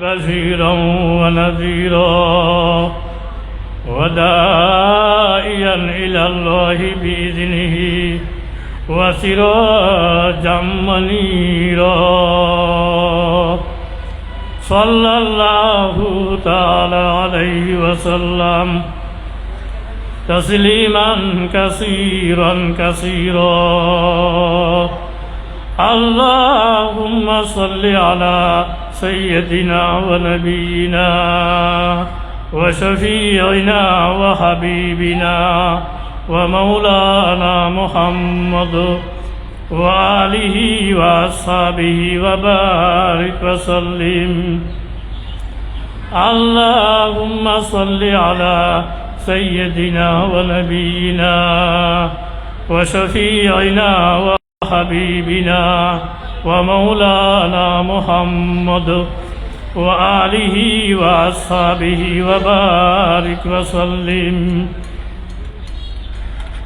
بشيرا ونذيرا ودائيا إلى الله بإذنه وسراجا منيرا صلى الله تعالى عليه وسلم تسليما كثيرا كثيرا اللهم صل على سيدنا ونبينا وشفيعنا وحبيبنا ومولانا محمد وآله وأصحابه وبارك وسلم. اللهم صل على سيدنا ونبينا وشفيعنا وحبيبنا ومولانا محمد وآله وأصحابه وبارك وسلم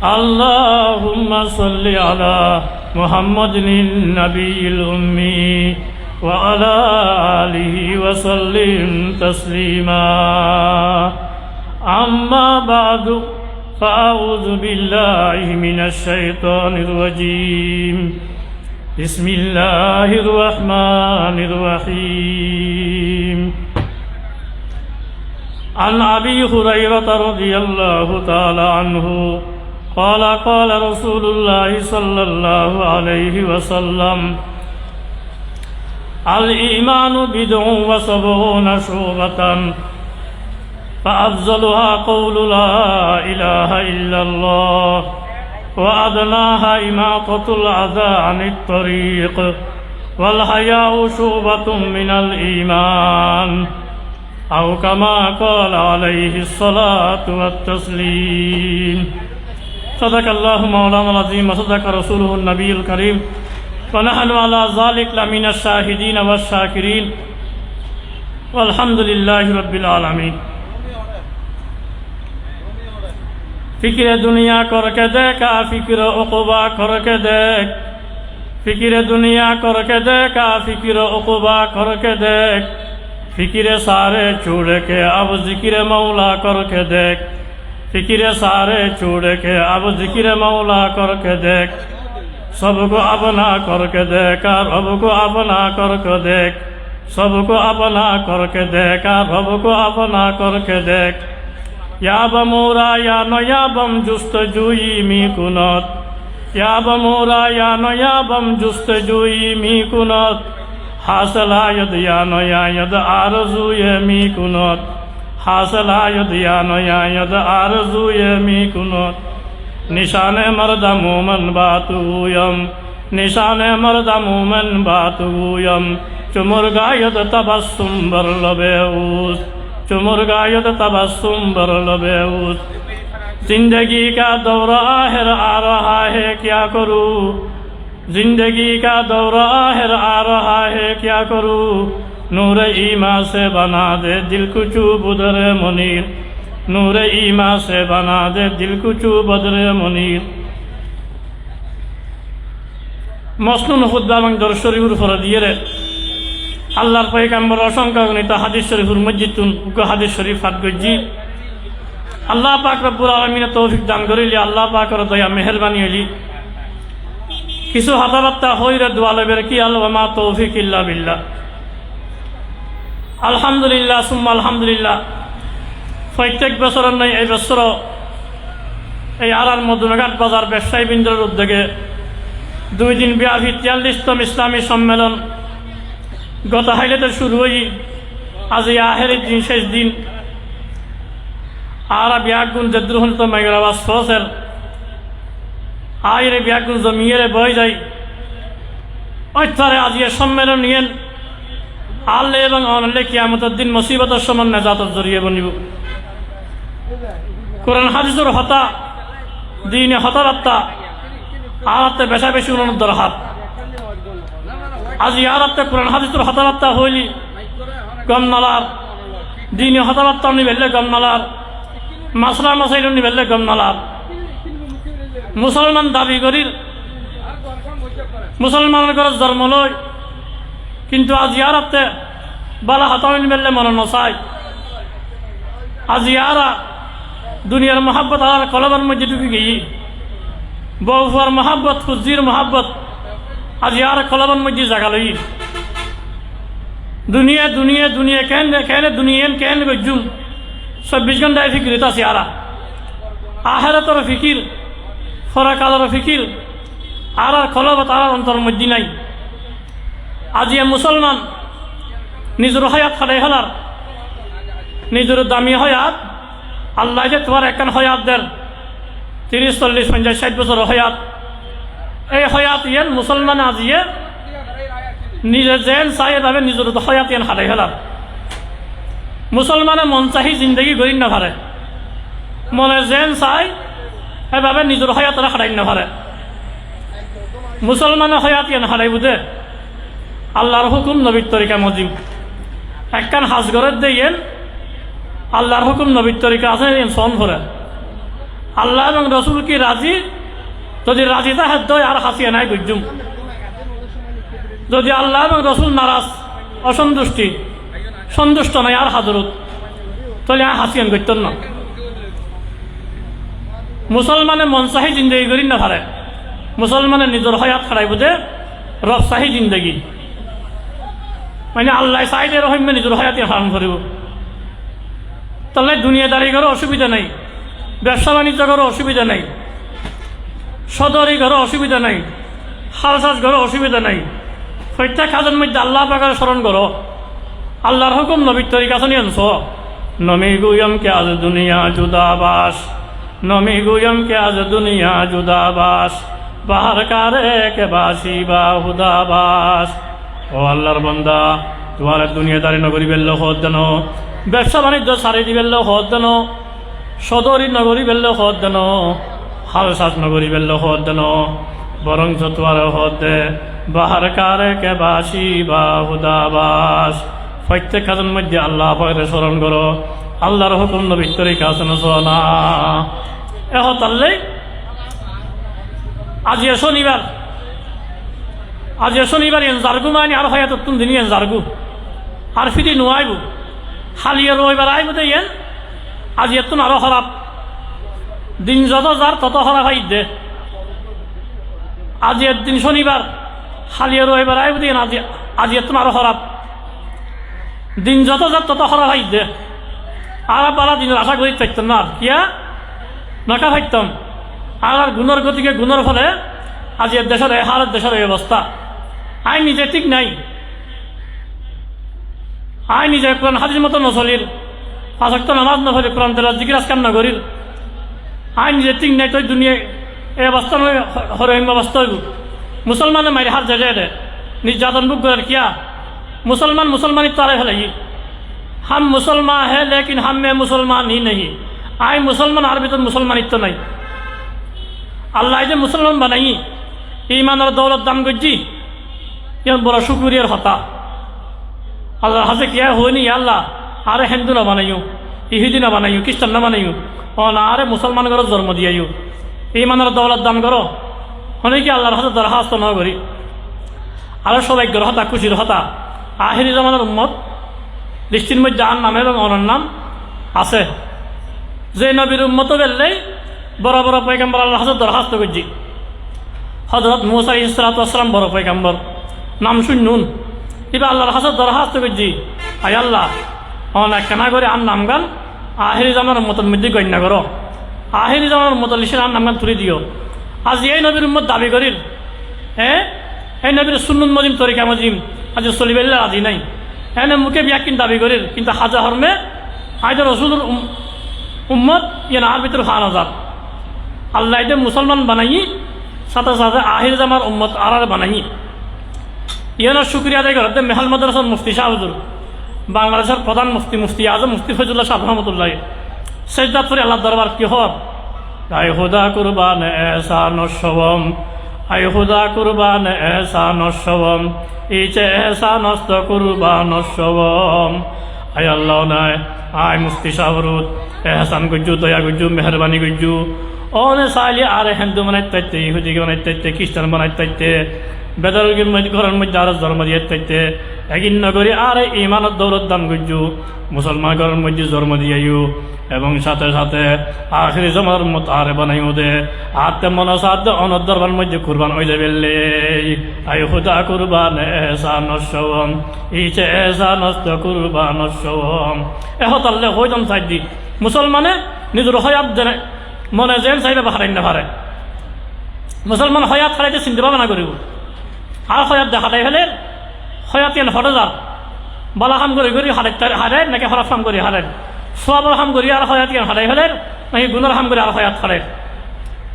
اللهم صل على محمد النبي الأمي وعلى آله وسلم تسليما أما بعد فأعوذ بالله من الشيطان الرجيم بسم الله الرحمن الرحيم عن أبي هريرة رضي الله تعالى عنه قال قال رسول الله صلى الله عليه وسلم الإيمان بدع وسبعون شعبة فأفضلها قول لا إله إلا الله وأدناها إماطة الأذى عن الطريق والحياء شعبة من الإيمان أو كما قال عليه الصلاة والتسليم صدق الله مولانا العظيم وصدق رسوله النبي الكريم ونحن على ذلك لمن الشاهدين والشاكرين والحمد لله رب العالمين ফিকিরে দুনিয়া করকে দেখ আ ফিকির অকবা করকে দেখ। ফিকিরে দুনিয়া করকে দেখ আ ফিকির অকবা করকে দেখ। ফিকিরে সারে চুড়েকে আব জিকিরে মৌলা করকে দেখ। ফিকিরে সারে চুড়েকে আব জিকিরে মৌলা করকে দেখ। সবকো আপনা করকে দেখ, আর রবকো আপনা করকে দেখ। সবকো আপনা করকে দেখ, আর রবকো আপনা করকে দেখ। ইয়াব মোরা ইয়া নয়াবম জুস্ত জুই মি কুনত ইয়াব মোরা ইয়া নয়াবম জুস্ত জুই মি কুনত হাসলায়দ ইয়া নয়ায়দ আরজু মি কুনত হাসলায়দ ইয়া নয়ায়দ আরজু মি কুনত নিশান মরদ মোমন বাতুয়ম নিশান মরদ মোমন বাতুয়ম চুমুর গায়দ তবসুম্বর লবে উস चुमुर गायद तबस्सुम बर लबे उस चुमुर गायद तबस्सुम बर लबे उस जिंदगी का दौरा आहर आ रहा है क्या करूं जिंदगी का दौरा आहर आ रहा है क्या करूं नूर ईमा से बना दे दिल कुचू बुदर मुनीर नूर ईमा से बना दे दिल कुचू बदर मुनीर মসনুন হুদ্দা এবং দর্শরীহুর ফর দিয়ে রে আল্লাহর পৈকাম্বর অসংখ্য গণিত হাদিস শরীফুর মসজিদুন হাদিস শরীফ হাত গজ্জি। আল্লাহ পাক রব্বুল আলমিনে তৌফিক দান করিলি, আল্লাহ পাকর দয়া, মেহরবানি হইলি। কিছু হাতাবার্তা হইরে দোয়া লবের কি আল্লাহ মা তৌফিক ইল্লা বিল্লাহ। আলহামদুলিল্লাহ, সুম্মা আলহামদুলিল্লাহ। প্রত্যেক বছরের নয় এই বছর এই আড়ার মধুনঘাট বাজার ব্যবসায়ী বৃন্দের উদ্যোগে দুই দিন ব্যাপী তিয়াল্লিশতম ইসলামী সম্মেলন গত হাইলেতে শুরু হই, আজ আহের দিন, শেষ দিন। আর ব্যাগুন জদ্রুহন তো মেঘরাবাস সসের। আয়ের ব্যাগুন জমিয়ে বয়ে যাই। অত্যারে আজ এ সম্মেলন নিয়েন। আল্লে এবং অনলে কিয়ামতের দিন মুসিবতের সমান নেজাতর জড়িয়ে বনিব। কোরআন হাদিসের হতা, দিনে হতারাত্তা আরাতে বেশা বেশি উন্নত দরহাত আজ ইয়ারাতে কোরআন হাদিসের হতারাত্তা হইলি গম নালার দিনে হতারাত্তা নি বেললে গম নালার মাসলা মাসাইল নি বেললে গম নালার মুসলমান দাবি করির মুসলমানের ঘরে জন্ম লয় কিন্তু আজ ইয়ারাতে বালা হাতামিন মেললে মনে নসাই আজ ইয়ারা দুনিয়ার মহাব্বত আর কলবার মধ্যে ঢুকে গিয়ে বউফার মহাব্বত, খুজির মহাব্বত আজ ইয়ার কলবার মধ্যে জাগা লই। দুনিয়া দুনিয়া দুনিয়া, কেন কেন, দুনিয়ান কেন গজ্জুম। চব্বিশ ঘন্টায় ফিকির এটা সিয়ারা আহেরাতর ফিকির ফরাকালর ফিকির, আর আর কলবত আর অন্তর মধ্যে নাই। আজি মুসলমান নিজের হয়াত হারাই হলার নিজের দামি হয়াত, আল্লাহ যে তোমার একখান হয়াত দেন তিরিশ চল্লিশ পঞ্চাশ ষাট বছর হয়াত। এই হয়াত ইয়েন মুসলমান আজিয়ে নিজে যেন চাই এভাবে নিজের হয়াত ইয়েন হারাই হলার মুসলমানে মন চাহি জিন্দগি গড়ি নাভারে মনে যেন চাই এভাবে নিজের হয়াতরা হারাই নাভারে মুসলমানের হয়াত ইয়েন হারাই বুঝে আল্লাহর হুকুম নবীর তরিকা মজিম। একখান হাজগরের দেইয়েন আল্লাহর হুকুম নবীর তরিকা আছে সন করে আল্লাহ এবং রসুল কি রাজি? যদি রাজি থাকে তো আর হাসিয়ে নাই গুজুম যদি আল্লাহ এবং রসুল নারাজ, অসন্তুষ্টি, সন্তুষ্ট নাই আর হাজরত, তাহলে আর হাসিয়ান করতেন না। মুসলমানে মনসাহি জিন্দগি করি না পারে মুসলমানে নিজের হয়াত খারাই বুঝে রবসাহি জিন্দগি। মানে আল্লাহ চাইলে রহিম নিজের হয়াতে হারাম করিব। তাহলে দুনিয়াদারি ঘরে অসুবিধা নাই। ব্যবসা বাণিজ্য ঘরে অসুবিধা নাই। সদরি ঘরে অসুবিধা নাই হালসাজ ঘরে অসুবিধা নাই। প্রত্যেক কাজের মধ্যে আল্লাহ পাকার স্মরণ করো। আল্লাহর হুকুম নবীর তরিকা শুনি আনছ। নমি গুয়ম কে আজ দুনিয়া জুদাবাস নমি গুয়ম কে আজ দুনিয়া জুদাবাস বাহার কারে কে বাসি বা হুদাবাস ও আল্লাহর বন্দা, তোমার দুনিয়াদারি নগরী বেল্ল হদ দেন ব্যবসা বাণিজ্য সারি দিবেল্ল হদ দেন সদরি নগরী বেল্ল হদ দেন হালসাস নগরী বেল্ল হদ দেন বরং তোমার হদ বাহার কারে কে বাসি বা হুদাবাস প্রত্যেক কাজের মধ্যে আল্লাহ পাকে স্মরণ করো, আল্লাহর হুকুম নবীর তরিকা আছে না। এহ তাহলে, আজ শনিবার আজ শনিবার এন জারগু মানে আর হয় তুমি দিন এন জারগু। আর ফিরি নোয়াইব, হালিয়ে রবিবার আইব দে এন, আজ এত আরও খারাপ দিন যত যার, তত খারাপ হাই দে। আজ দিন শনিবার হালিয়ে রবিবার আইব দে আজ আজ এত আরও খারাপ দিন যত যার, তত খারাপ হাই দে। আর পালা দিনের আশা করি থাকতাম না কিয়া নাকা থাকতাম। আর গুণর গতিকে গুণর ফলে আজ এর দেশের হারের দেশের এই অবস্থা। আই নিজে ঠিক নাই। আই নিজে কোরআন হাজির মতো নচলির। পাঁচক্ত নামাজ নফলে, কোরআন তেলা জিজ্ঞাস কাম নগরীর। আইন যেটিং নাই তই দুনিয়া এই অবস্থা নয় হরহিম অবস্থা মুসলমানে মারি হাত জায়গায় দে নির্যাতন বুক করে কিয়া মুসলমান মুসলমানই তারাই হলে হাম মুসলমান হে লেকিন হাম মে মুসলমান হি নেই আই মুসলমান আর ভিতর মুসলমানিত্ব নাই আল্লাহ যে মুসলমান বানাই ইমানের দৌলত দাম গজ্জি ইয়ন বড় শুকুরিয়ার হতা আল্লাহ হাতে কিয়া হয়নি আল্লাহ আরে হিন্দু না বানাইও ইহুদি না বানাইও খ্রিস্টান না বানাইও ও না, আরে মুসলমান করো জন্ম দিয়াইও ইমানের দৌলত দান করো হনে কি আল্লাহর হাতে দরখাস্ত ন করি আরও সবাইগ্যর হতা খুশির হতা আহেরি জামানের উম্মত দৃষ্টির মধ্যে আর নাম এবং অনার নাম আছে। যে নবীর উম্মত বেললেই বড় বড় পয়গাম্বর আল্লাহ হাজর দরখাস্ত করছি হজরত মুসাই ইসলাতাম বড় পয়গাম্বর নাম শুনুন এবার আল্লাহর হাজর দরখাস্ত করছি আই আল্লাহ। অনেক কেনা করে আর নাম গান আহেরি জামার মতন মধ্যে গণ্য করো আহেরি জামার মতো লিখে আর নাম গান তুলে দিও আজ এই নবীর উম্মত দাবি করিল হ্যাঁ এই নবীর সুন্নুন মজিম তরিকা মজিম, আজ চলিবেল্লা আজি নাই। এনে মুখে বিয়াকিন দাবি করিল কিন্তু হাজা হরমে আইদের রসুল উম্মত ইয়ে আর ভিতরে খান হাজার আল্লাহ এদের মুসলমান বানাই সাথে সাথে আহির জামার উম্মত আর বানাই। ইয়ানোর শুক্রিয়া আদায় করতে মেহাল মাদ্রাসার মুফতি শাহজুর বাংলাদেশের প্রধান মুফতি মুফতি আজম, মুফতি ফজুল্লাহ শাহ রহমতুল্লাহ। সেজদাত করে আল্লাহ দরবার কি হর আই হুদা কুরবান এসা নশ্বম আই হুদা কুরবান এসা নশ্বম ইচে এসা নষ্ট কুরবান নশ্বম আই আল্লাহ নাই আই মুফতি শাহরুদ এহসান গুজ্জু, দয়া গুজ্জু, মেহরবানি গুজ্জু অনে চাইলে আর হিন্দু বানাই তাইতে ইহুদিকে বানাই তাইতে খ্রিস্টান বানাই তাইতে বেদারগির মধ্যে ঘরের মধ্যে আর ধর্ম দিয়ে তাইতে একই নগরী আর ইমানত দৌলত দান গুজু মুসলমান ঘরের মধ্যে জন্ম দিয়াইও এবং সাথে সাথে আখরি জমার মত আর বানাইও দে আর তেমন সাথে অনর দরবার মধ্যে কুরবান হয়ে যাবে আই খুদা কুরবান এসা নশ্বম ইচে এসা নষ্ট কুরবান নশ্বম এহতাল্লে হইতাম চাই দি মুসলমানে নিজের হয়াত দেনে মনে যেন চাইবে হারাই না পারে মুসলমান হয়াত হারাইতে চিন্তা না করিব। আর হয়াত দেখা দেয় ফেলে হয়াত ইয়ান হরে যার বলা কাম করি করি হারাই হারাই নাকি হরাফ কাম করি হারাই সবার কাম করি আর হয়াত ইয়ান হারাই ফেলে নাকি গুণের কাম করি আর হয়াত হারাই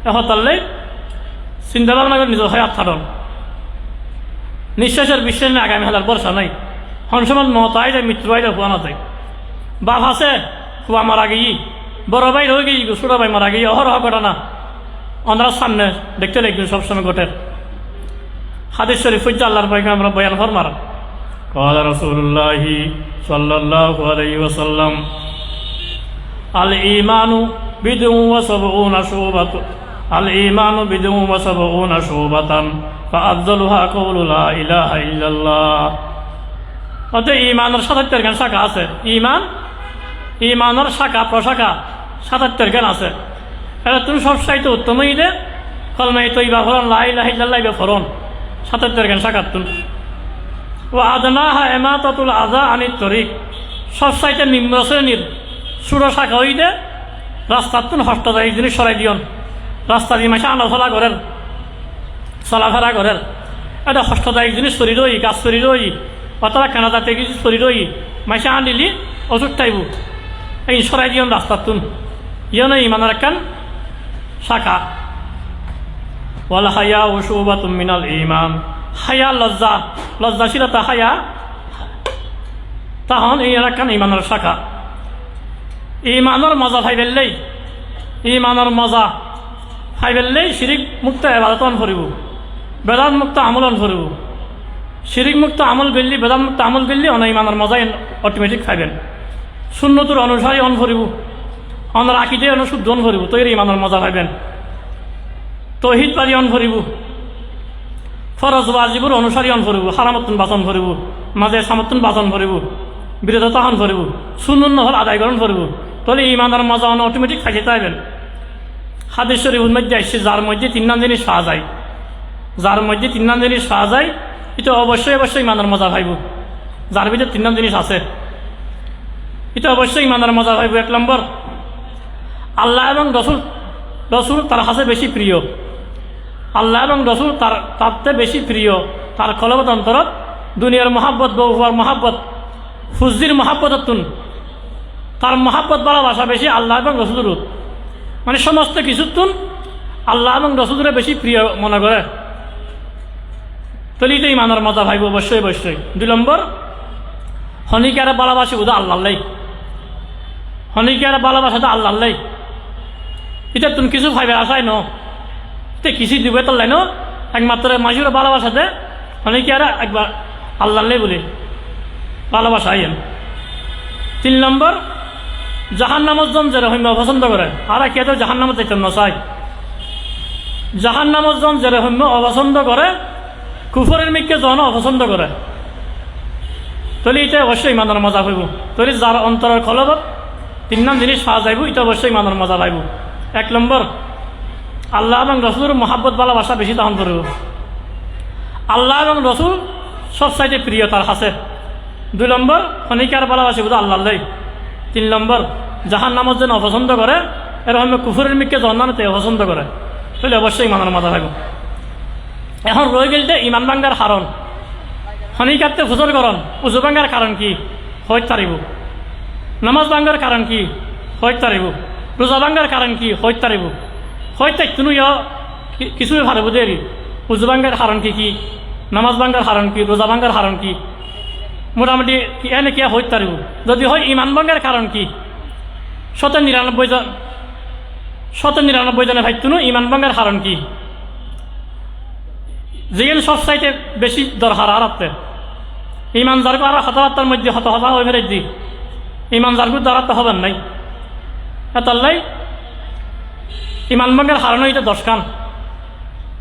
এহতাল্লে চিন্তা ভাবনা করে নিজের হয়াত হারন নিঃশ্বাসের বিশ্বাস নেই আগামী হাজার বর্ষা নাই। হনসমত মত আইলে মৃত্যু আইলে হুয়া না যায় বাপ আছে হুয়া মারা গিয়ে। বড় ভাই রয়ে গিয়ে ছোট ভাই মারা গিয়ে অহরহ ঘটনা অন্ধ্রার সামনে দেখতে লাগবে সবসময় ঘটে হাদিস শরীফ হচ্ছে আল্লাহর পাইকে আমরা বয়ান ফরমার قال رسول الله صلى الله عليه وسلم الإيمان بدء وسبعون شعبة الإيمان بدء وسبعون شعبة فأفضلها قول لا إله إلا الله অতএব ইমানের সাতাত্তর জ্ঞান শাখা আছে ইমান ইমানের শাখা প্রশাখা সাতাত্তর জ্ঞান আছে। এটা তুমি সব চাইতে উত্তম দে কলমাই তৈবা ফরন লাই লাহি লাইবে ফরন সাতাত্তর জ্ঞান শাখা তুন ও আদনা হা এমাতাতুল আজা আনি তরিক। সব চাইতে নিম্ন শ্রেণির সুরো শাখা দে রাস্তার তুন হস্ত যায় জিনিস সরাই দিয়ন। রাস্তা দিয়ে মাসে আনা চলা করেন চলাফেরা করেন। এটা হস্তদায়ী জিনিস চুরি রই, গাছ চুরি রই অথবা কেনা জাতীয় কিছু চুরি রই, মাইসে আনিলি ওষুধ টাইব এই সরাই দিয়ন রাস্তার তুন। ইয়ন ইমানের একখান শাখা ওয়াল হায়া ও সুবাতুম মিনাল ইমান হায়া লজ্জা লজ্জাশীলতা হায়া তাহন এই একখান ইমানের শাখা ইমানের মজা ভাই বেললেই ইমানের মজা খাই ফেললেই শিরিক মুক্ত এবাদতন করিব বেদান মুক্ত আমলন করিব শিরিক মুক্ত আমল গেলি বেদান মুক্ত আমল গেলি অন ইমানের মজাই অটোমেটিক খাইবেন শূন্যতুর অনুসারী অন করিব অনর আকিদে অনুশুদ্ধ অন করিব তৈরি ইমানের মজা পাইবেন। তহিদ পারি অন করিব ফরজ বাজিবুর অনুসারী অন করিব হারামতুন বাচন করিব মাঝে সামতুন বাচন করিব বিরোধতা হন করিব শূন্য হল আদায় গ্রহণ করিব তাহলে ইমানের মজা অন অটোমেটিক খাইতে পাইবেন হাদিস শরীফের মধ্যে আসছে, যার মধ্যে তিন নাম জিনিস পাওয়া যায়। যার মধ্যে তিন নাম জিনিস পাওয়া যায়, এটা অবশ্যই অবশ্যই ইমানের মজা ভাইব যার ভিতরে তিন নাম জিনিস আছে, এটা অবশ্যই ইমানের মজা ভাইব এক নম্বর আল্লাহ এবং রসুল রসুল তার কাছে বেশি প্রিয়। আল্লাহ এবং রসুল তার তার বেশি প্রিয়। তার কলবত অন্তরত দুনিয়ার মহাব্বত বউ হওয়ার মহাব্বত, ফুজির মহাব্বততুন তার মহাব্বত ভালোবাসা বেশি আল্লাহ এবং রসুলের। মানে সমস্ত কিছুতুন আল্লাহ এবং রসুলের বেশি প্রিয় মনে করে। তলিতে ইমানের মজা ভাইব অবশ্যই অবশ্যই। দুই নম্বর, হনিকারে ভালোবাসি উদা আল্লাহ হনিকারে ভালোবাসা তো আল্লাহ এটা তুমি কিছু ভাইবে আসাই ন? এটা কিছু দিবে তো লাইন একমাত্র মাঝির ভালোবাসাতে হনিকারে একবার আল্লাহ বলে, ভালোবাসা আইন তিন নম্বর জাহান নামত জন যে রহিম অপছন্দ করে। আর কে তো জাহান নামত যেতে নচাই জাহান নামত জন যে রহিম অপছন্দ করে, কুফরের মিককে জন অপছন্দ করে। তলি এটা অবশ্যই ইমানের মজা হইব তলি যার অন্তরের খলবত তিন নাম জিনিস পাওয়া যাইব এটা অবশ্যই ইমানের মজা পাইব। এক নম্বর, আল্লাহ এবং রসুলের মহাব্বত, ভালোবাসা বেশি দাহন করব। আল্লাহ এবং রসুল সব সাইডে প্রিয়, তার কাছে দুই নম্বর খনিকার ভালোবাসি বুধ আল্লাহ তিন নম্বর, জাহান নামত যেন অপছন্দ করে এরকম কুফুরের মিককে জন্মানোতে অপছন্দ করে। তাহলে অবশ্যই ইমানের মাথা থাকব এখন রয়ে গেলতে ইমান বাঙ্গার হারণ হনিকারতে ফুজর করন উজু বাঙ্গার কারণ কি? হইত তারিব নামাজ বাঙ্গার কারণ কি? হইত তারিব রোজা বাঙ্গার কারণ কি? হইত তারিব হইতে কোনো ইয় কিছুই ভালো বুঝে উজু বাঙ্গার কারণ কি কি? নামাজ বাঙ্গার কারণ কি? রোজা বাঙ্গার কারণ কি? মোটামুটি এনে কে হইতে পারিব? যদি হয় ইমান ভঙ্গের কারণ কি? শত নিরানব্বই জন শত নিরানব্বই জনে ভাইতুন ইমান ভঙ্গের কারণ কি? যেখানে সব চাইতে বেশি দরকার আর আপনি ইমান জারগু আর হতাহতার মধ্যে হত হতা হয়ে ফেলে দি ইমান জারগু দ্বারা তো হবেন নাই। এতাল্লাই ইমান ভঙ্গের হারণ হইতে দশ খান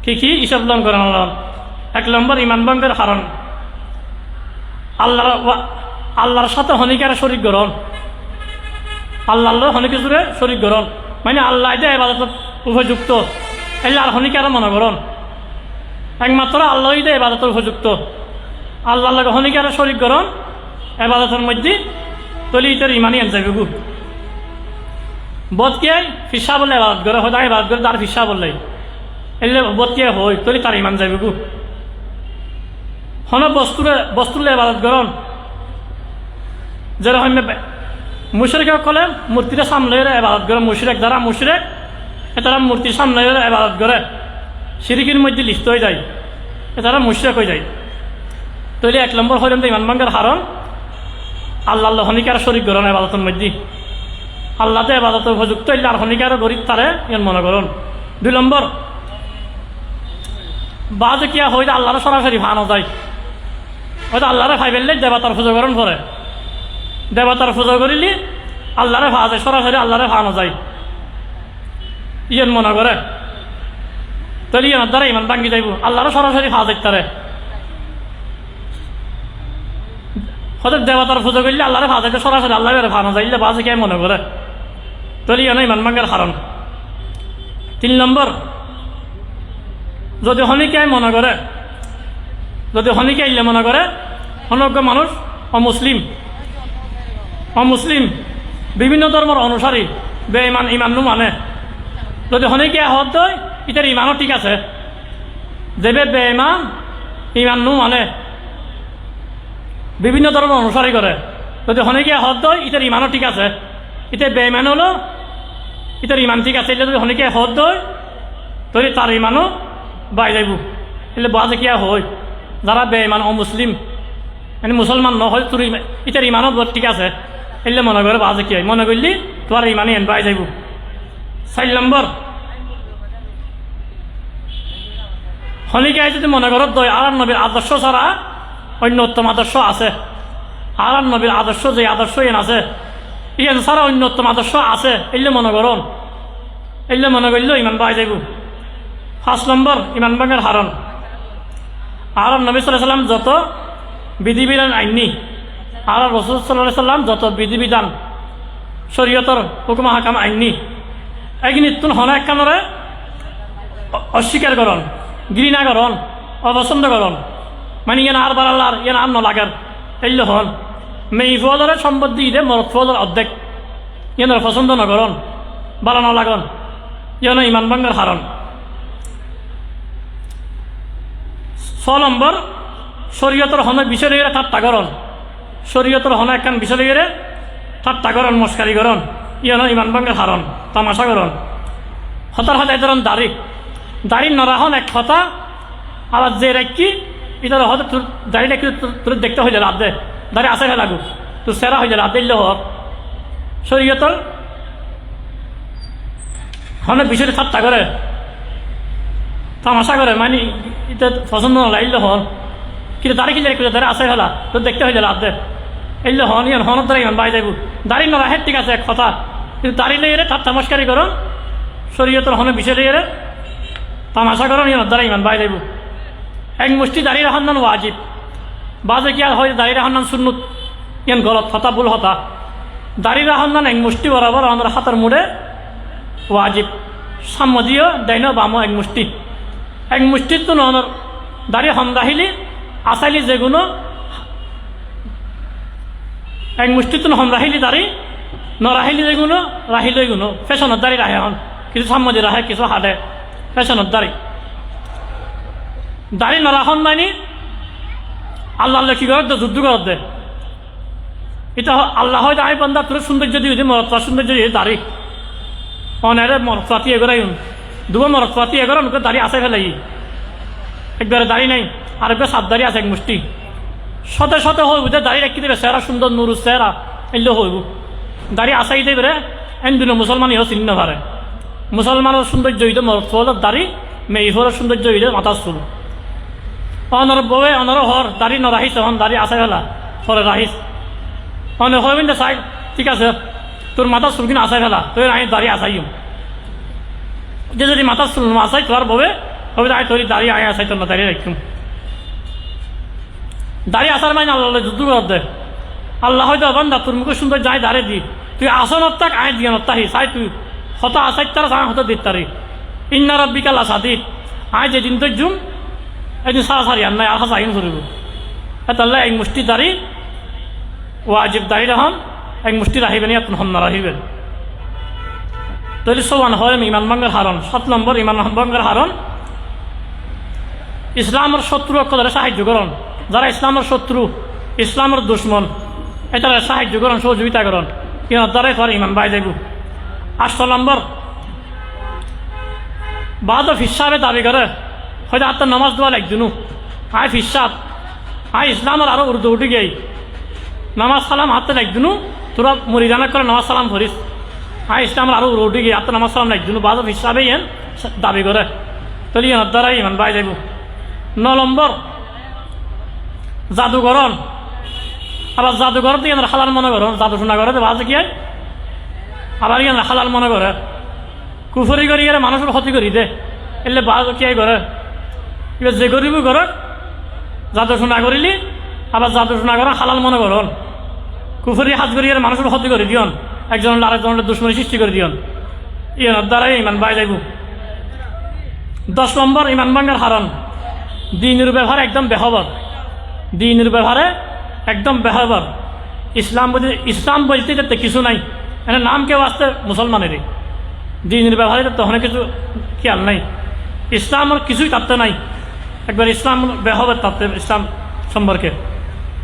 কি? কি দান করেন আল্লাহ। এক নম্বর ইমান ভঙ্গের হারণ আল্লাহর সাথে হনিকার শরিক গ্রহণ আল্লাহ হনিকে জুড়ে শরিক গ্রহণ মানে আল্লাহ যে এবাদত উপযুক্ত। এলে আর হনিকার মনে করণ একমাত্র আল্লাহ যে এবাদত উপযুক্ত। আল্লাহ হনিকার শরিক গ্রহণ এবাদতের মধ্যে তলি ইতার ইমানি আনছে গুগু বদকে ফিসা বলে এবাদত করে হয়তো এবাদত করে তার ফিসা বললে। এলে বদকে হয় তলি তার ইমান যাবে গু হন বস্তুরে বস্তুলে এবাদত করন যেরকম মুশরেক কলে মূর্তিটা সামনে এবাদত করে মুশরেক দ্বারা মুশরেক তারা মূর্তির সামনে এবাদত করে সিরিকির মধ্যে লিপ্ত হয়ে যায় তারা মুশরেক হয়ে যায়। তৈরি এক নম্বর হইলেন ইমান ভাঙ্গের হারণ আল্লাহ হনিকার শরিক করন এবাদতের মধ্যে। আল্লাহতে এবাদত উপযুক্ত হইলে আর হনিকার গরিব তারে ইয়ান মনে করুন। দুই নম্বর বাদ কিয়া হইলে আল্লাহর সরাসরি ভানো যায়। হয়তো আল্লাহরে ভাই ফেললে দেবতার পুজো করণ করে। দেবতার পুজো করিলি আল্লাহরে ভা যায় সরাসরি আল্লাহরে ভানো যায়। ইয়েন মনে করে। তাহলে ইয়ানোর দ্বারা ইমান ভাঙ্গি যাইব। আল্লাহরও সরাসরি ভা যাইতে তারে। হয়তো দেবতার পুজো করলে আল্লাহরে ভা যাইতে সরাসরি আল্লাহরে ভানো যাইলে বাজে কে মনে করে। তাহলে ইয়ানো ইমান ভাঙ্গের হারণ তিন নম্বর, যদি হনিকায় মনে করে, যদি হনিকে আইলে মনে করে, অনজ্ঞ মানুষ অমুসলিম। অমুসলিম বিভিন্ন ধর্মের অনুসারী বে ইমান ইমানু মানে। যদি হনিকে হত দই ইতার ইমানও ঠিক আছে। যেবে বে ইমান ইমানু মানে। বিভিন্ন ধর্মের অনুসারী করে। যদি হনিকে হত দই ইতার ইমানও ঠিক আছে। ইতে বে ইমান হলো ইতার ইমান ঠিক আছে যদি হনিকে হত দই তৈরি তার ইমানও বাই যাইব। এলে বাজে কিয়া হয় যারা বেঈমান ও মুসলিম মানে মুসলমান নহয় তোর ইতার ইমানত ঠিক আছে, এলে মনে করে বাজে কি হয়। মনে করলি তোমার ইমানে এন বাই যাইব। চার নম্বর হনিকায় যদি মনে করত দই আর নবীর আদর্শ ছাড়া অন্য উত্তম আদর্শ আছে। আর নবীর আদর্শ যে আদর্শ এন আছে ইয়েন ছাড়া অন্যতম আদর্শ আছে, এলে মনে করন। এলে মনে করলে ইমান বাই যাইব। পাঁচ নম্বর, ইমান বাঙের হারণ। আর নবী সাল্লাম যত বিধিবিধান আইনি আর রসুল সাল্লাহ সাল্লাম যত বিধিবিধান, শরীয়তর হুকুমা হাকাম আইনি একনিতুন হন একখানরে অস্বীকার করন, ঘৃণা করন, অপছন্দ করন। মানে ইয়ান আর বাড়াল্লার ইয়ান আর নলাগার এল্য হন। সম্পত্তি ইদে মরদ ফোয়াদর অর্ধেক। ইয়ানোর পছন্দ নকরন বাড়া নলাগন ইয়ানো ইমান বাঙ্গার হারণ। ছ নম্বর, শরীয়তর হনে বিষয় লইরে ঠাট্টা করন শরীয়তর হনে একখান বিষয় লইরে ঠাট্টা করন মস্কারি করন ইয়ন ইমান বাঙ্গের হারন তামাশা করন হতার হাতে ধরন দাড়ি। দাড়ি নরা হন এক কথা আর যে রাখি এটা তোর দাড়ি রাখি তোর দেখতে হয়ে যাবে আদে দাড়ি আসে লাগু তোর সেরা হয়ে যাবে আদে হক শরীয়তর হনে বিষয়টা ঠাট্টা করে। তামাশা করে মানে এটা পছন্দ লাগলে হন কিন্তু দাঁড়ি কিলে রেখে দাঁড়ি আসে ফেলা তো দেখতে হয়ে যাবে আদে এলে হন ইয়ান হনের দ্বারা ইমান বাই যাইব। দাড়ি নরা হ্যাঁ ঠিক আছে, এক কথা। কিন্তু দাড়ি লেগে তার তামাশকারি করন শরীয়তর হনে বিষয় লেগে তামাশা করন ইয়ান দ্বারা ইমান বাই যাইব। এক মুষ্টি দাড়ি রাখার নাম ওয়াজিব। বাজে কি আর হয় দাড়ি নাম সুন্নত। ইয়ান গলত হতা, ভুল হতা। দাড়ি নাম এক মুষ্টি বরাবর আমাদের হাতের মুড়ে ওয়াজিব। সাম্মদীয় দাইন বাম এক মুষ্টি। এক মুষ্টির তো নহর দাড়ি হন রাহিলি আসাইলি যেগুলো এক মুষ্টির তো হন রাহিলি দাড়ি নরাহিলি যেগুলো রাহিলি গুলো ফেশনের দাড়ি রাহে হন কিছু সাম্মদি রাহে কিছু হাডে ফেশনের দাড়ি। দাড়ি নরাহন মানে আল্লাহ আল্লাহ কি করে? দে যুদ্ধ করার দে। এটা আল্লাহ হয় দাঁড়ি বান্ধা তোর সৌন্দর্য দিয়ে মরত সৌন্দর্য দিয়ে দাড়ি। অনেরে মরত পাতি এগোরাই দুবার মরত পাতি এগোরা ওকে দাড়ি আসে ফেলাই। একবারে দাড়ি নাই, আর একবার সাত দাড়ি আছে এক মুষ্টি। শতে শতে হইব যে দাড়ি রাখি দেবে সেরা সুন্দর, নুরু সেরা এলে হইব। দাড়ি আসাই দেবে রে, এন দিন মুসলমান ইহ চিহ্ন পারে মুসলমানের সৌন্দর্য হইতে মরত ফলের দাড়ি, মেয়ে ফলের সৌন্দর্য হইতে মাথার চুল। অনর বউে অনর হর দাড়ি নরাহিস হন, দাড়ি আসে ফেলা ফলে রাহিস অনে হইবেন চাই, ঠিক আছে তোর মাথার চুল কিনা আসাই ফেলা তোর আমি দাড়ি আসাইম যে যদি মাথা চুল মাছাই তোর ববে হবে আয় তোর দাঁড়িয়ে আয় আসাই তোর দাঁড়িয়ে রাখুম দাঁড়িয়ে আসার মানে আল্লাহ যুদ্ধ দে। আল্লাহ হয়তো বান্দা তোর মুখে সুন্দর যাই দাঁড়ে দি। তুই আসনত তাক আয় দিয়ে নত্তাহি, চাই তুই, হত আসাই তারা চাই হত দিত তারি ইন্না রব্বিকাল আসাদিত আয় যেদিন তো জুম এদিন সারা সারি আর নাই হাসা আইন ধরিব তাহলে এক মুষ্টি দাঁড়ি ওয়াজিব দাঁড়িয়ে রাহন এক মুষ্টি রাহিবেন ইয়াত হন না রাহিবেন। তাহলে সবান হয় ইমান বাঙ্গার হারণ, সাত নম্বর ইমান বাঙ্গার হারণ। ইসলামের শত্রু অক্ষরে সাহায্য করন। যারা ইসলামের শত্রু, ইসলামের দুশ্মন এটা সাহায্য করন, সহযোগিতা করন। ইনার দ্বারাই করে ইমান বাই দেব আষ্ট নম্বর বাদ হিসাবে দাবি করে হয়তো আত্মার নামাজ দেওয়া লাগজুনু আয় ফিসাব আয় ইসলামের আরও উর্দু উঠে গেই নামাজ সালাম হাতে লাগজুনু তোরা মরিদানা করে নামাজ সালাম করিস আয় ইসলামের আরও উঠে গিয়ে আত্মার নামাজ সালাম লাগজুনু বাদ হিসাবে ইয়েন দাবি করে। তাহলে ইনার দ্বারাই ইমান বাই যাইব। ন নম্বর জাদুকরণ আবার জাদুঘর দিয়ে হালাল মনে করো, জাদু শোনা করে বাজে কি আবার হালাল মনে করে। কুফরি করি মানুষের ক্ষতি করি দে। এলে বাজ কি করে এবার যে গরিব ঘর জাদু শোনা করিলি, আবার জাদু শোনা করা হালাল মনে করন কুফরি হাত করি গেলে মানুষের ক্ষতি করে দিয়ন। একজন আরেকজনের দুশ্মনী সৃষ্টি করে দিয়ন। ইয়ানোর দ্বারাই ইমান বাই যাইব। দশ নম্বর, ইমান বাঙ্গার হারণ দিনের ব্যবহার একদম বেহবর দিনের ব্যবহারে একদম বেহবর ইসলাম বলতে ইসলাম বলতে যাতে কিছু নাই। এনে নাম কেউ আসতে মুসলমানেরই। দিনের ব্যবহারে তো অনেক কিছু খেয়াল নাই। ইসলামের কিছুই তাতে নাই। একবার ইসলাম বেহবের তাতে ইসলাম সম্পর্কে।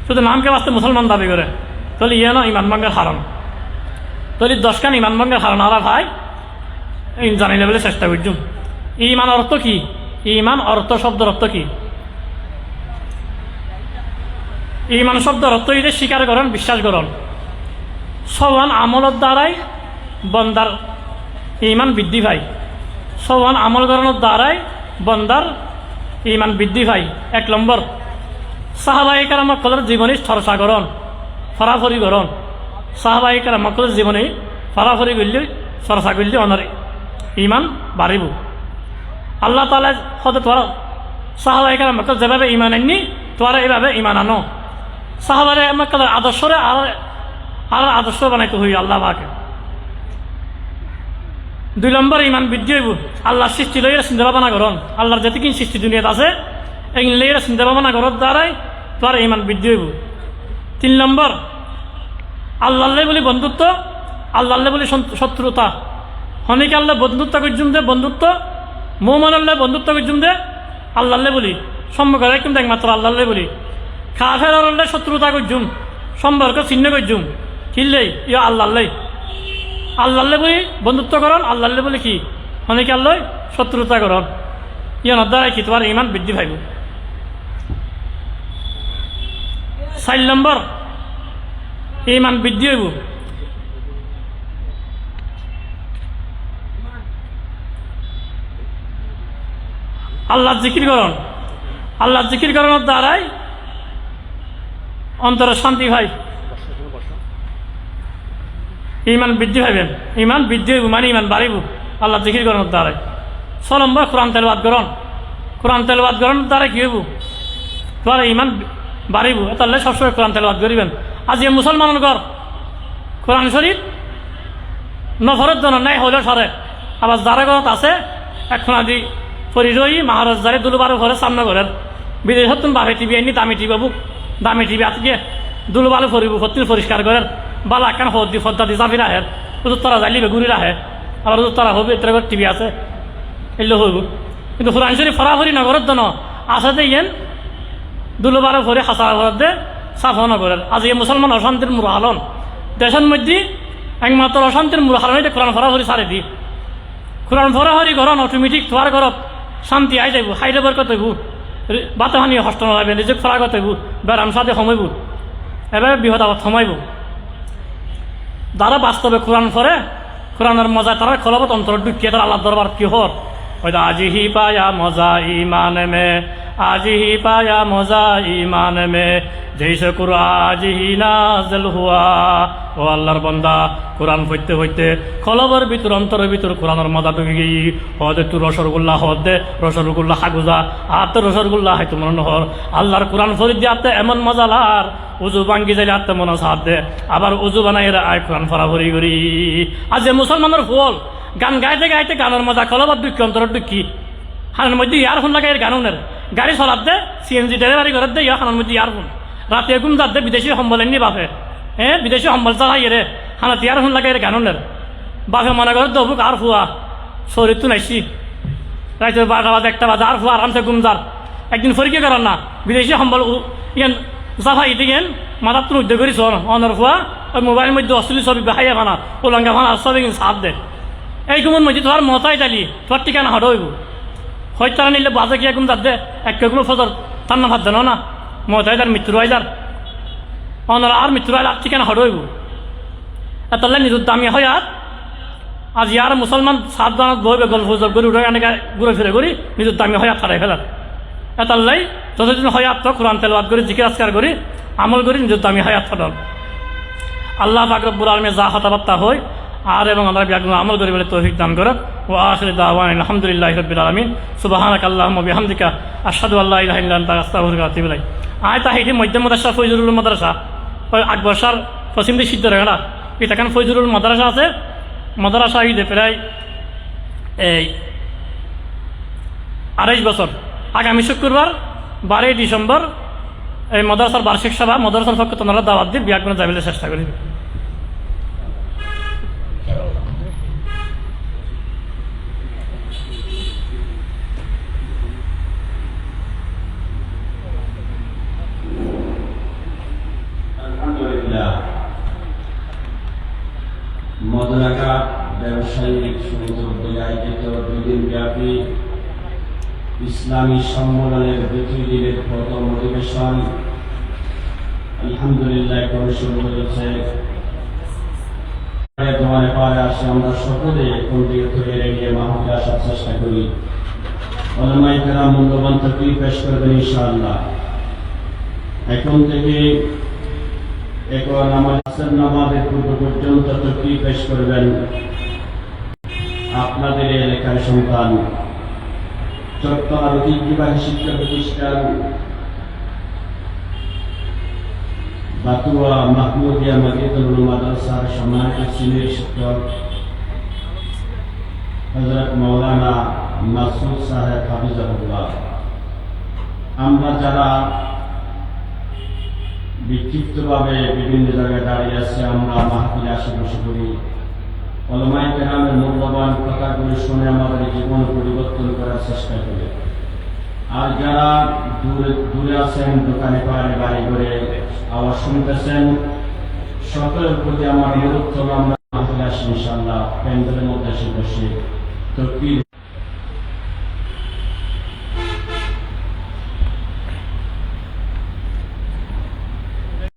শুধু নাম কেউ আসতে মুসলমান দাবি করে। তাহলে ইয়ে না ইমান বাঙ্গের হারণ। তাহলে দশখান ইমান বাঙ্গের হারণ। আরা ভাই জানি বলে চেষ্টা করছুম। ইমান অর্থ কি? ইমান অর্থ শব্দের অর্থ কি? ইমান শব্দের অর্থ এটা স্বীকার করেন, বিশ্বাস করেন। সবান আমলের দ্বারাই বন্দার ইমান বৃদ্ধি পায়। সবান আমল করানোর দ্বারাই বন্দার ইমান বৃদ্ধি পায়। এক নম্বর সাহাবাহিক আমাকলের জীবনী চর্চা করন ফরাফরি করন সাহাবাহিক আমাকলের জীবনী ফরাফরি করলে চর্চা করলে অনার ইমান বাড়িব আল্লাহ তালা হতে তোরা সাহাবাহিক আমাকে যেভাবে ইমান আননি তোরা এইভাবে ইমান আনো। সাহাবারে আমাকে আদর্শরে আর আর আদর্শ বানাইতে হই আল্লাহ বাকে দুই নম্বর ইমান বৃদ্ধি হইব। আল্লাহর সৃষ্টি লইয়া চিন্তা ভাবনা করন। আল্লাহর যেতিকি সৃষ্টি দুনিয়াত আছে এই লইয়া চিন্তা ভাবনা করার দ্বারাই তোর ইমান বৃদ্ধি হইব। তিন নম্বর আল্লাহ বলি বন্ধুত্ব আল্লাহ বলি শত্রুতা। হনিকে আল্লাহ বন্ধুত্ব করছুম দে, বন্ধুত্ব। মৌমান আল্লাহ বন্ধুত্ব করছুম দে আল্লাহ বলি। সম্পর্ক কিন্তু একমাত্র আল্লাহ বলি। কাফের আল্লাহ শত্রুতা করছুম সম্পর্ক চিহ্ন করছুম কিনলেই ইয়া আল্লাহ আল্লাহ বলি বন্ধুত্ব করন আল্লাহ বলে কি? অনেকে আল্লাহ? শত্রুতা করন ইয়ানোর দ্বারা কি? তোমার ইমান বৃদ্ধি পাইব। চার নম্বর, ইমান বৃদ্ধি হইব। আল্লাহ জিকির করন আল্লাহ জিকির করানোর দ্বারাই অন্তরে শান্তি হয়। ইমান বৃদ্ধি পাইবেন। ইমান বৃদ্ধি হইব মানে ইমান বাড়িব। আল্লাহ জিকির করানোর দ্বারাই ছ নম্বর, কোরআন তেলবাদ করন। কোরআন তেলবাদ করানোর দ্বারা কি হইব? তোমার ইমান বাড়িব। তাহলে সবসময় কোরআন তেলবাদ করিবেন। আজি মুসলমানের ঘর, কোরআন শরীফ, নফরের জন্য নাই হলেও সরে। আবার যারা ঘরত আছে, এখন আজি ফরিরই মহারাজ যারে দুলুবারও ঘরে সামনে ঘরের। বিদেশত তুমি বাপে টিভি আনি দামি টিভি বুক দামি টিভি আজকে দুলুবালু ফরিব ফতির পরিষ্কার করেন। বালা কেন হদ দি ফদ্দা দি চাবি রাহে ওদের তারা যাইলিবে ঘুরি রাহে আবার ওদের তারা হবে এতে টিভি আছে। এলে হইব। কিন্তু কোরআন শরীফ ফরাফরি নগরের জন্য আসাতে ইয়েন দুলুবারও ঘরে হাসারা ঘর দে সাফ নগরের। আজ এই মুসলমান অশান্তির মুরাহালন দেশের মধ্যে একমাত্র অশান্তির মুরাহালন এটা কোরআন ফরাফরি সারে দি। কোরআন ফরাফরি ঘরন অটোমেটিক তোমার ঘরত শান্তি আই যাইব খাইলে বরকত হইব। বাতাহানি হস্ত নলাইবে নিজে ফরাগত হইব বেরাম সাদে সময়ব এবার বিহত আবার থমাইব যারা বাস্তবে কোরআন করে কোরআনের মজা তারা খলবত অন্তর ঢুকিয়ে তারা আল্লাহ দরবার কি হর? ওই আজিহি পায়া মজা ইমানে মে। आज ही पाया मजा ईमान में जैसे कुरान आज ही नाजल हुआ ও আল্লাহর বান্দা কোরআন পড়তে পড়তে কলবর ভিতর অন্তরের ভিতর কোরআনের মজা ঢুকে গিয়ে হদ একটু রসরগুল্লা হদ দে রসরগুল্লা হাগুজা আত্ম রসরগুল্লা হাইতো মনে নহর আল্লাহর কোরআন ফরিদ দিয়ে আত্মে এমন মজা লার উজু ভাঙ্গি যাইলে আত্মে মনে সাথ দে আবার উজু বানাই এরা আয় কোরআন ফরা ভরি করি আজ যে মুসলমানের ফল গান গাইতে গাইতে গানের মজা কলবর দুঃখী অন্তরের দুঃখী হানের মধ্যে ইয়ারফোন লাগাই গানুনের গাড়ি দে সিএনজি ডেলিভারি করে দে ইয়া হানের মধ্যে ইয়ারফোন রাতে ঘুম যাত দে বিদেশি সম্বল এমনি বাপে। হ্যাঁ বিদেশি সম্বল চালাই রে হানাত ইয়ারফোন লাগাই গানুনের বাপে মনে করে দবুক আর ফুয়া শরীর তো নাইছি। রাইতে বারোটা বাজে একটা বাজে আর ফুয়া আরামসে ঘুম যার একদিন ফরিকে করার না। বিদেশি সম্বল ইয়ান জাফা ইতে গেন মাথার তো উদ্যোগ করিস অনর ফুয়া ওই মোবাইলের মধ্যে অশ্লীল ছবি দেখাইয়া ফানা উলঙ্গা ফানা সবই সাপ দে। এই গুমন মধ্যে তোমার মতাই ডালি তোর ঠিকানা হট হয়তো তারা নিলে বাজে কি এখন যাতে এক কেগুলো ফজর তার না ভাত জানো না মতাই যার মৃত্যুর হয় যার অনার আর মৃত্যুর হয় ঠিকানা হট হইব এতালে নিজের দামি হয় আর আজ ইয়ার মুসলমান সাত দানত বইবে গল্প জব করে উঠে এনেকে ঘুরে ফিরে করি নিজের দামি হয়াত হারাই ফেলার এতাল্লাই যতদিন হয়াত তো কোরআন তেলবাদ করি জিকির আজকার করি আমল করি নিজের দামি হয়াত ফাটল আল্লাহ ফাকরবুল আলমে যা হতাবার্তা হয় আর এবং ব্যাগুলো আমল তৌফিক দান করো ও আসলে দাওয়ান আলমিন। সুবাহানাক আল্লাহ আসাদু আল্লাহ আয় তা হেঁটে মধ্য মাদ্রাসা ফৈজুরুল মাদ্রাসা। ওই আকবরসার পশ্চিম দিক সিদ্ধ রেখা এটা ফৈজুরুল মাদ্রাসা আছে? মাদ্রাসা ঈদে প্রায় এই আড়াইশ বছর। আগামী শুক্রবার বারোই ডিসেম্বর এই মাদ্রাসার বার্ষিক সভা, মাদ্রাসার পক্ষে তোমরা দাওয়াত দিয়ে বিয়া করে যাবিলে চেষ্টা করি আলহামদুলিল্লাহ মদনাকা ব্যবসায়িক সমিতি উদ্যোগে আয়োজিত দুই দিন ব্যাপী ইসলামী সম্মেলনের দ্বিতীয় দিনের প্রথম অধিবেশন। আলহামদুলিল্লাহ এখন শুরু হয়েছে। আসে আমরা সকলে ধরে নিয়ে মাহফিল আসার চেষ্টা করি। মূল্যবান পেশ করবেন ইনশাআল্লাহ। এখন থেকে এখন আমাদের নামাজের পূর্ব পর্যন্ত পেশ করবেন। আপনাদের এলাকার সন্তান। চট্টগ্রাম ঐতিহ্যবাহী শিক্ষা প্রতিষ্ঠান। বাতুয়া, মাহমুদিয়া মাদিদুল মাদ্রাসার সম্মানিত সিনিয়র শিক্ষক। হজরত মৌলানা মাসুদ সাহেব আমরা যারা বিক্ষিপ্তভাবে বিভিন্ন জায়গায় দাঁড়িয়ে আছে, আমরা মাহফিলে আশেপাশে করি। অলমাই কেরামের মূল্যবান কথাগুলি শুনে আমাদের জীবন পরিবর্তন করার চেষ্টা করি। আর যারা দূরে দূরে আছেন, দোকানে পাড়ে, বাড়ি করে আওয়াজ শুনতেছেন, সকলের প্রতি আমার অনুরোধ আমরা আসি ইনশাল্লাহ প্যান্ডেলের মধ্যে এসে বসে তো কি